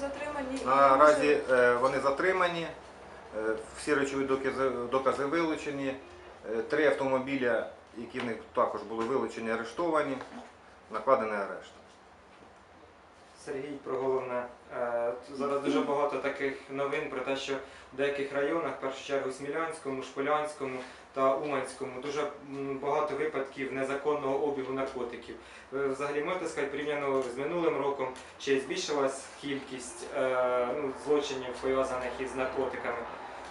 Затримані Наразі е, вони затримані, е, всі речові докази, докази вилучені, Е, три автомобіля, які в них також були вилучені, арештовані, накладений арешт. Сергій про головне. Е, Зараз дуже багато таких новин про те, що в деяких районах, в першу чергу Смілянському, Шполянському та Уманському, дуже багато випадків незаконного обігу наркотиків. Взагалі можете сказати, порівняно з минулим роком, чи збільшилась кількість е, ну, злочинів пов'язаних із наркотиками?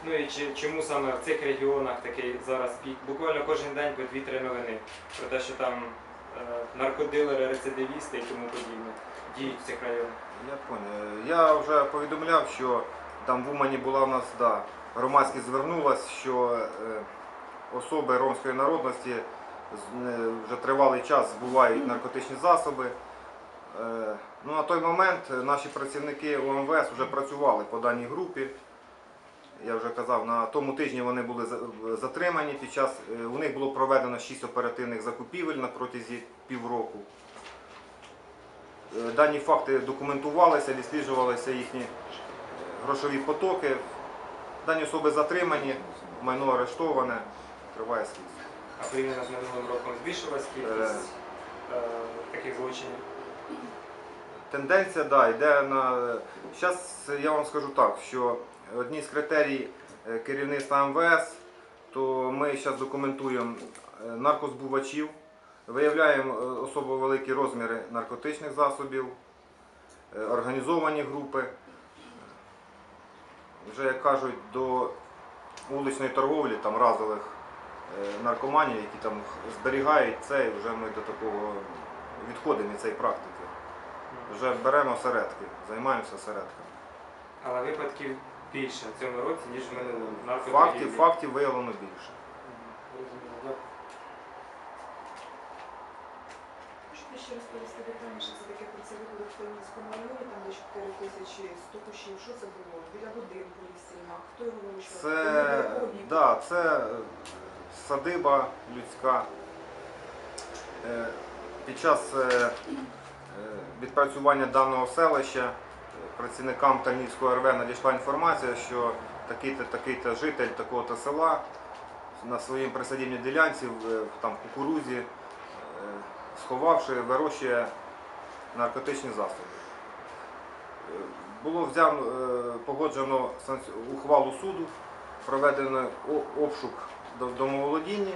Ну і чи, чому саме в цих регіонах такий зараз пік? Буквально кожен день по дві-три новини про те, що там е, наркодилери, рецидивісти і тому подібне діють в цих районах. Я понял. Я вже повідомляв, що там в Умані була в нас да, громадськість звернулась, що е, особи ромської народності з- е, вже тривалий час збувають наркотичні засоби. Е, ну, на той момент наші працівники ОМВС вже працювали по даній групі. Я вже казав, на тому тижні вони були за- затримані. Під час е, у них було проведено 6 оперативних закупівель на протязі півроку. Е, Дані факти документувалися, відсліджувалися їхні е, грошові потоки. Дані особи затримані, майно арештоване, триває слідство. А порівняно з минулим роком збільшилась кількість е, таких злочинів. Тенденція да, йде на. Зараз я вам скажу так, що одні з критерій керівництва МВС, то ми зараз документуємо наркозбувачів, виявляємо е, особо великі розміри наркотичних засобів, е, організовані групи. Вже як кажуть, до вуличної торговлі там разових е, наркоманів, які там зберігають це, і вже ми до такого відходимо від цієї практики. Вже беремо осередки, займаємося осередками. Але випадків більше в цьому році, ніж в минулому. Фактів, фактів виявлено більше. Хмельницькому районі, там де 4 тисячі 100 кущів. Що це було? Біля будинку лісільна. Хто його вилучував? Це, да, це е, садиба людська. Е, Під час е, відпрацювання даного селища працівникам Тальнівського РВ надійшла інформація, що такий-то такий-то житель такого-то села на своїй присадівній ділянці в, в кукурузі, е, сховавши, вирощує наркотичні засоби. Е, Було е, погоджено ухвалу суду, проведено обшук до- в.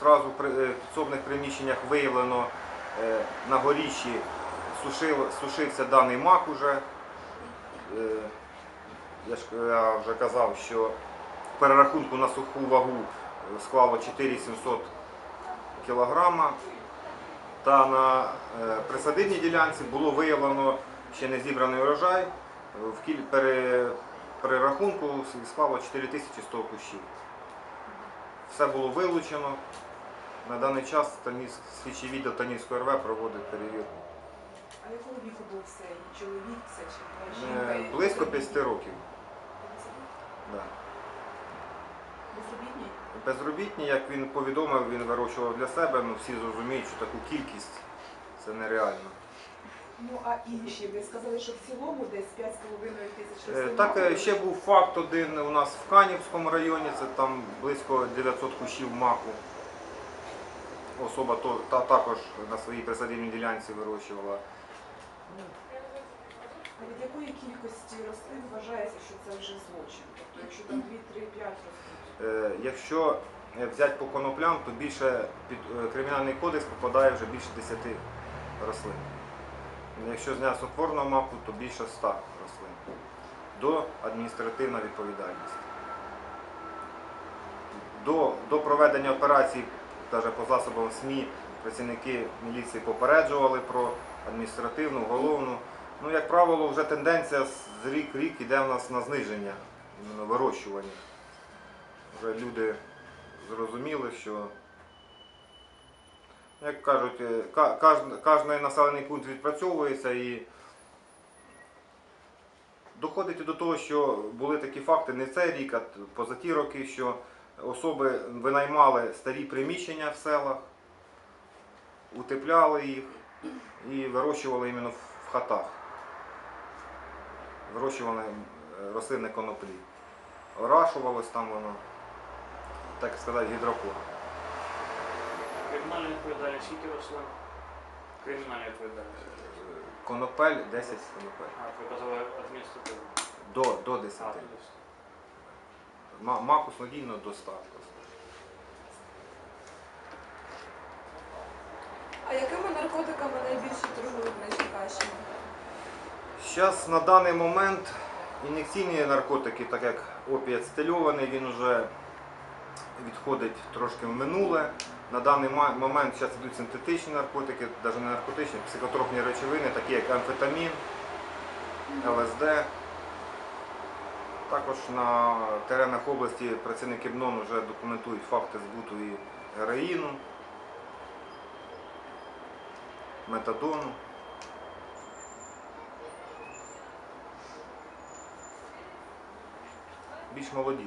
Зразу е, підсобних приміщеннях виявлено на горіші сушився даний мак уже. Я я вже казав, що в перерахунку на суху вагу склало 4700 кілограма. Та на е, присадибній ділянці було виявлено ще не зібраний урожай. Е, В кіль... пере... перерахунку склало 4100 кущів. Все було вилучено. На даний час Таніс... слідчий відділ Танівської РВ проводить перевірку. А якого віку був цей чоловік, це чи Е, жінка? Близько 5 років. Да. Безробітні? Як він повідомив, він вирощував для себе, ну всі зрозуміють, що таку кількість це нереально. Ну а інші, ви сказали, що в цілому десь 5,5 тисяч Е, рослин. Так, е, ще був факт один у нас в Канівському районі, це там близько 900 кущів маку. Особа то, та, також на своїй присадибній ділянці вирощувала. А від якої кількості рослин вважається, що це вже злочин? Тобто, якщо там 2, 3, 5 рослин. Е, Якщо е, взяти по коноплям, то більше під е, кримінальний кодекс попадає вже більше 10 рослин. Якщо з м'ясотворного маку, то більше 100 рослин. До адміністративна відповідальність. До, до проведення операцій, навіть по засобам СМІ, працівники міліції попереджували про адміністративну, головну. Ну, як правило, вже тенденція з рік-рік йде в нас на зниження вирощування. Вже люди зрозуміли, що, як кажуть, е, кожен, населений пункт відпрацьовується і доходить до того, що були такі факти не цей рік, а поза ті роки, що особи винаймали старі приміщення в селах, утепляли їх і вирощували іменно в хатах. Вирощували е, рослини коноплі. Орашувалось там воно, так сказати, гідропон. Кримінальна відповідальність, скільки рослин? Кримінальна відповідальність. Конопель 10 конопель. А, ви казали адміністративно. До, до 10. А. Ма- Макус надійно до 100. А якими наркотиками найбільше торгують на Черкащині? Зараз на даний момент ін'єкційні наркотики, так як опіат стильований, він вже відходить трошки в минуле. На даний момент зараз йдуть синтетичні наркотики, навіть не наркотичні, психотропні речовини, такі як амфетамін, ЛСД. Також на теренах області працівники БНОН вже документують факти збуту і героїну, метадону. Більш молоді.